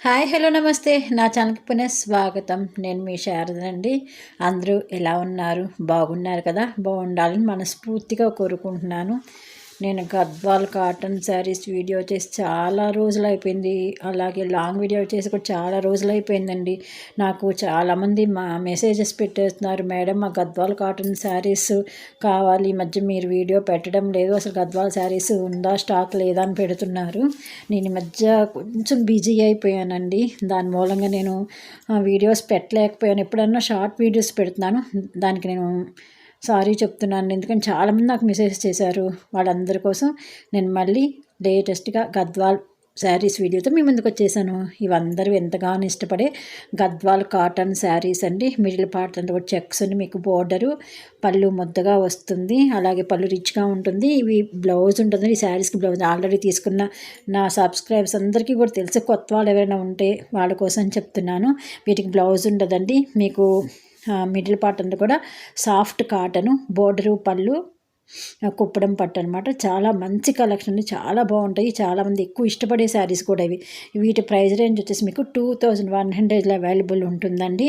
Hi hello నమస్తే. నా ఛానల్కి పునః స్వాగతం. నేను మీ శారదండి అందరూ ఎలా ఉన్నారు? బాగున్నారు కదా? బాగుండాలని మనస్ఫూర్తిగా కోరుకుంటున్నాను. నేను గద్వాల్ కాటన్ శారీస్ వీడియో చేసి చాలా రోజులు అయిపోయింది అలాగే లాంగ్ వీడియో చేసి కూడా చాలా రోజులు అయిపోయిందండి నాకు చాలామంది మా మెసేజెస్ పెట్టేస్తున్నారు మేడం మా గద్వాల్ కాటన్ శారీస్ కావాలి ఈ మధ్య మీరు వీడియో పెట్టడం లేదు అసలు గద్వాల్ శారీస్ ఉందా స్టాక్ లేదా అని పెడుతున్నారు. నేను మధ్య కొంచెం బిజీ అయిపోయానండి. దాని మూలంగా నేను వీడియోస్ పెట్టలేకపోయాను. ఎప్పుడన్నా షార్ట్ వీడియోస్ పెడుతున్నాను. దానికి నేను సారీ చెప్తున్నాను. ఎందుకంటే చాలామంది నాకు మెసేజ్ చేశారు. వాళ్ళందరి కోసం నేను మళ్ళీ లేటెస్ట్గా గద్వాల్ శారీస్ వీడియోతో మీ ముందుకు వచ్చేసాను. ఇవందరూ ఎంతగానో ఇష్టపడే గద్వాల్ కాటన్ శారీస్ అండి. మిడిల్ పార్ట్ అంటే చెక్స్ అండి. మీకు బోర్డరు పళ్ళు ముద్దగా వస్తుంది. అలాగే పళ్ళు రిచ్గా ఉంటుంది. ఇవి బ్లౌజ్ ఉంటుంది ఈ శారీస్కి బ్లౌజ్ ఆల్రెడీ తీసుకున్న నా సబ్స్క్రైబర్స్ అందరికీ కూడా తెలిసి కొత్త వాళ్ళు ఎవరైనా ఉంటే వాళ్ళ కోసం చెప్తున్నాను. వీటికి బ్లౌజ్ ఉండదండి. మీకు మిడిల్ పార్ట్ అంతా కూడా సాఫ్ట్ కాటను బోర్డరు పళ్ళు కుప్పడం పట్టు అనమాట చాలా మంచి కలెక్షన్ చాలా బాగుంటాయి. చాలామంది ఎక్కువ ఇష్టపడే శారీస్ కూడా ఇవి. వీటి ప్రైస్ రేంజ్ వచ్చేసి మీకు టూ థౌజండ్ వన్ హండ్రెడ్లో అవైలబుల్ ఉంటుందండి.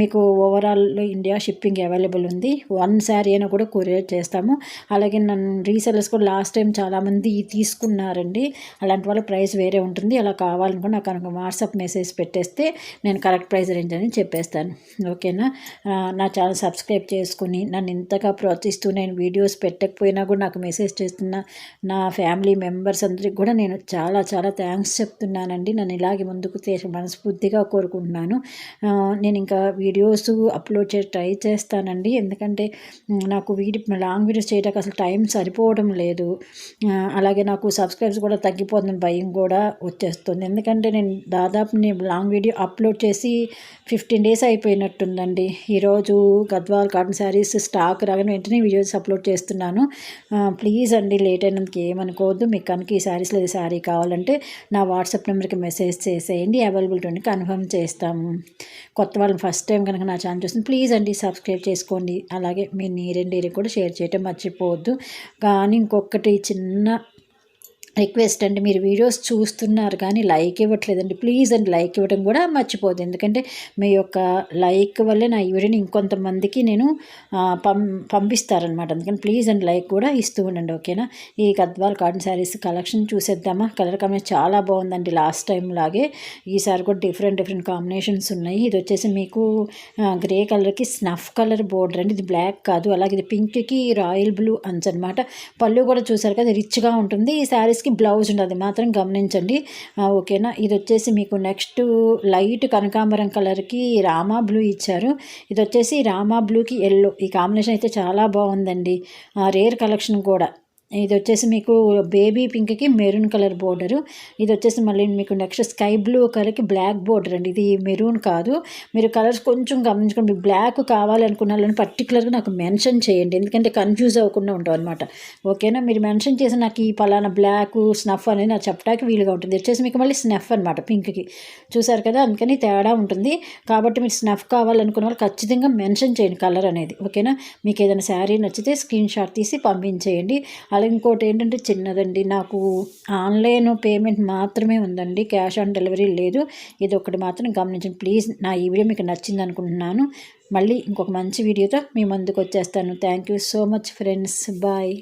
మీకు ఓవరాల్ ఇండియా షిప్పింగ్ అవైలబుల్ ఉంది. వన్ శారీ అయినా కూడా కొరియర్ చేస్తాము. అలాగే నన్ను రీసెలర్స్ కూడా లాస్ట్ టైం చాలామంది తీసుకున్నారండి. అలాంటి వాళ్ళ ప్రైస్ వేరే ఉంటుంది. అలా కావాలనుకుని నాకు కనుక వాట్సాప్ మెసేజ్ పెట్టేస్తే నేను కరెక్ట్ ప్రైస్ రేంజ్ అని చెప్పేస్తాను. ఓకేనా? నా ఛానల్ సబ్స్క్రైబ్ చేసుకుని నన్ను ఇంతగా ప్రోత్సహిస్తూ నేను వీడియోస్ పెట్టి పెట్టకపోయినా కూడా నాకు మెసేజ్ చేస్తున్న నా ఫ్యామిలీ మెంబర్స్ అందరికి కూడా నేను చాలా చాలా థ్యాంక్స్ చెప్తున్నానండి. నన్ను ఇలాగే ముందుకు మనస్ఫూర్తిగా కోరుకుంటున్నాను. నేను ఇంకా వీడియోస్ అప్లోడ్ చే ట్రై చేస్తానండి. ఎందుకంటే నాకు వీడియో లాంగ్ వీడియోస్ చేయడానికి అసలు టైం సరిపోవడం లేదు. అలాగే నాకు సబ్స్క్రైబ్స్ కూడా తగ్గిపోతుంది భయం కూడా వచ్చేస్తుంది. ఎందుకంటే నేను దాదాపు నేను లాంగ్ వీడియో అప్లోడ్ చేసి ఫిఫ్టీన్ డేస్ అయిపోయినట్టుందండి. ఈరోజు గద్వాల్ కాటన్ శారీస్ స్టాక్ రాగానే వెంటనే వీడియోస్ అప్లోడ్ చేస్తున్నాను. ప్లీజ్ అండి లేట్ అయినందుకు ఏమనుకోవద్దు. మీకు కనుక ఈ శారీస్లో ఈ శారీ కావాలంటే నా వాట్సాప్ నెంబర్కి మెసేజ్ చేసేయండి. అవైలబిలిటీ కన్ఫర్మ్ చేస్తాము కొత్త వాళ్ళని ఫస్ట్ టైం కనుక నా ఛానల్ చూస్తుంది ప్లీజ్ అండి సబ్స్క్రైబ్ చేసుకోండి. అలాగే మీ నీరెండీరి కూడా షేర్ చేయటం మర్చిపోవద్దు. కానీ ఇంకొకటి చిన్న రిక్వెస్ట్ అండి. మీరు వీడియోస్ చూస్తున్నారు కానీ లైక్ ఇవ్వట్లేదండి. ప్లీజ్ అండి లైక్ ఇవ్వడం కూడా మర్చిపోదు ఎందుకంటే మీ యొక్క లైక్ వల్లే నా ఈ వీడియోని ఇంకొంతమందికి నేను పం పంపిస్తారనమాట అందుకని ప్లీజ్ అండి లైక్ కూడా ఇస్తూ ఉండండి. ఓకేనా? ఈ గద్వాల్ కాటన్ శారీస్ కలెక్షన్ చూసేద్దామా? కలర్ కాంబినేషన్ చాలా బాగుందండి లాస్ట్ టైం లాగే. ఈసారి కూడా డిఫరెంట్ డిఫరెంట్ కాంబినేషన్స్ ఉన్నాయి. ఇది వచ్చేసి మీకు గ్రే కలర్కి స్నఫ్ కలర్ బోర్డర్ అండి. ఇది బ్లాక్ కాదు. అలాగే ఇది పింక్కి రాయల్ బ్లూ అంచనమాట. పళ్ళు కూడా చూసారు కదా రిచ్గా ఉంటుంది. ఈ శారీస్ డ్రెస్కి బ్లౌజ్ ఉండదు మాత్రం గమనించండి. ఓకేనా? ఇది వచ్చేసి మీకు నెక్స్ట్ లైట్ కనకాంబరం కలర్కి రామా బ్లూ ఇచ్చారు. ఇది వచ్చేసి రామా బ్లూకి ఎల్లో ఈ కాంబినేషన్ అయితే చాలా బాగుందండి. రేర్ కలెక్షన్ కూడా. ఇది వచ్చేసి మీకు బేబీ పింక్కి మెరూన్ కలర్ బోర్డరు. ఇది వచ్చేసి మళ్ళీ మీకు నెక్స్ట్ స్కై బ్లూ కలర్కి బ్లాక్ బోర్డర్ అండి. ఇది మెరూన్ కాదు. మీరు కలర్స్ కొంచెం గమనించుకోండి. మీకు బ్లాక్ కావాలనుకున్న వాళ్ళని పర్టికులర్గా నాకు మెన్షన్ చేయండి. ఎందుకంటే కన్ఫ్యూజ్ అవ్వకుండా ఉంటాం అనమాట ఓకేనా? మీరు మెన్షన్ చేసి నాకు ఈ పలానా బ్లాక్ స్నఫ్ అనేది నాకు చెప్పడానికి వీలుగా ఉంటుంది. వచ్చేసి మీకు మళ్ళీ స్నఫ్ అనమాట పింక్కి. చూసారు కదా? అందుకని తేడా ఉంటుంది. కాబట్టి మీరు స్నఫ్ కావాలనుకున్న వాళ్ళు ఖచ్చితంగా మెన్షన్ చేయండి కలర్ అనేది. ఓకేనా? మీకు ఏదైనా శారీ నచ్చితే స్క్రీన్ షాట్ తీసి పంపించేయండి. ఇంకోటి ఏంటంటే చిన్నదండి. నాకు ఆన్లైన్ పేమెంట్ మాత్రమే ఉందండి. క్యాష్ ఆన్ డెలివరీ లేదు. ఇది ఒకటి మాత్రం గమనించండి. ప్లీజ్ నా ఈ వీడియో మీకు నచ్చింది అనుకుంటున్నాను. మళ్ళీ ఇంకొక మంచి వీడియోతో మీ ముందుకు వచ్చేస్తాను. Thank you so much friends. Bye.